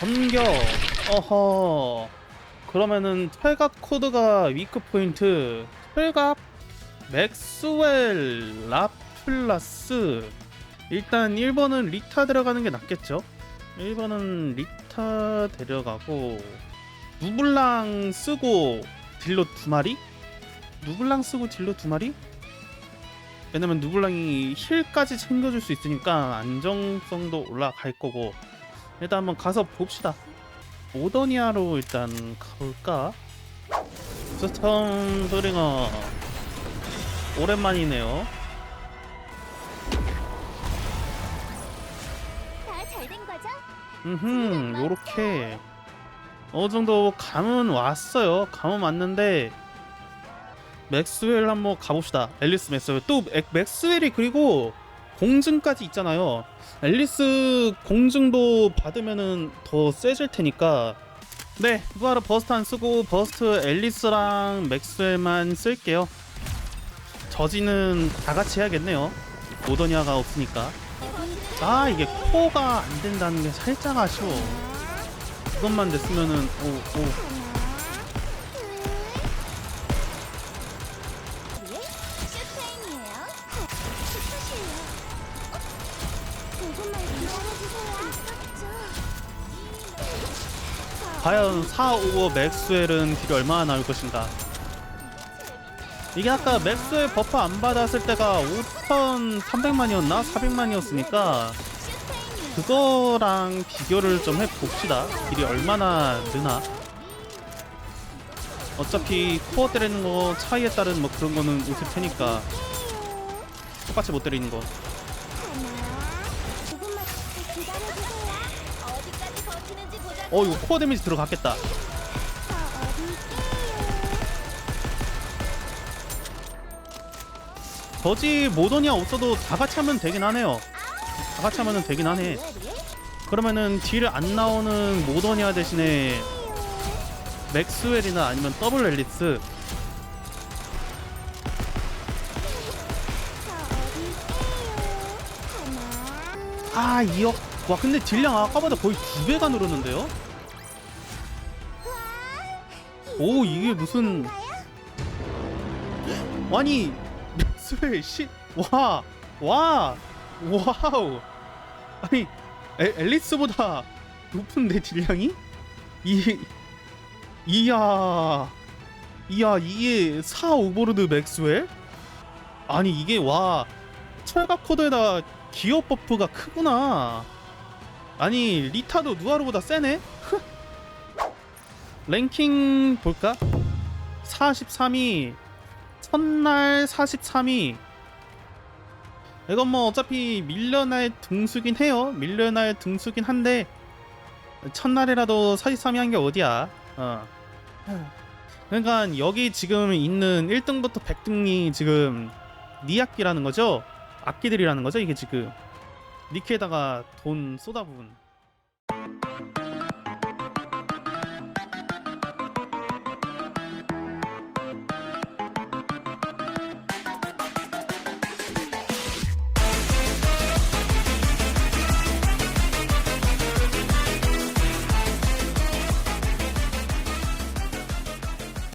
점격 어허. 그러면은 퇴갑 코드가 위크 포인트. 퇴갑 맥스웰 라플라스. 일단 1번은 리타 들어가는 게 낫겠죠? 1번은 리타 데려가고 누블랑 쓰고 딜로 두 마리? 누블랑 쓰고 딜로 두 마리? 왜냐면 누블랑이 힐까지 챙겨줄 수 있으니까 안정성도 올라갈 거고 일단 한번 가서 봅시다. 오더니아로 일단 가볼까? 스톰 브링어. 오랜만이네요. 다 잘 된 거죠? 음 요렇게. 어느 정도 감은 왔어요. 감은 왔는데 맥스웰 한번 가봅시다. 앨리스 맥스웰. 또 맥- 맥스웰이 그리고 공증까지 있잖아요. 앨리스 공증도 받으면은 더 세질 테니까. 네 그거하러 버스트 안 쓰고 버스트 앨리스랑 맥스웰만 쓸게요. 저지는 다 같이 해야겠네요. 오더니아가 없으니까. 아 이게 코어가 안 된다는 게 살짝 아쉬워. 그것만 됐으면은 오 오 과연 4, 5 맥스웰은 딜이 얼마나 나올 것인가? 이게 아까 맥스웰 버프 안 받았을 때가 5,300만이었나? 400만이었으니까 그거랑 비교를 좀 해봅시다. 딜이 얼마나 느나? 어차피 코어 때리는 거 차이에 따른 뭐 그런 거는 있을 테니까 똑같이 못 때리는 거 어 이거 코어 데미지 들어갔겠다? 저지 모더니아 없어도 다 같이 하면 되긴 하네요 다 같이 하면 되긴 하네 그러면은 딜안 나오는 모더니아 대신에 맥스웰이나 아니면 더블 앨리스. 아 2억 와 근데 딜량 아까보다 거의 두 배가 늘었는데요 오 이게 무슨 아니 맥스웰 씨와 와 와우. 아니 에, 앨리스보다 높은데 딜량이? 이 이야 이야 이게 4 오버로드 맥스웰? 아니 이게 와 철갑 코드에다 기어 버프가 크구나. 아니 리타도 누아르보다 세네 랭킹 볼까? 43위 첫날 43위 이건 뭐 어차피 밀려날 등수긴 해요. 밀려날 등수긴 한데 첫날이라도 43위 한 게 어디야? 어. 그러니까 여기 지금 있는 1등부터 100등이 지금 니 악기라는 거죠? 악기들이라는 거죠 이게 지금? 니케에다가 돈 쏟아부은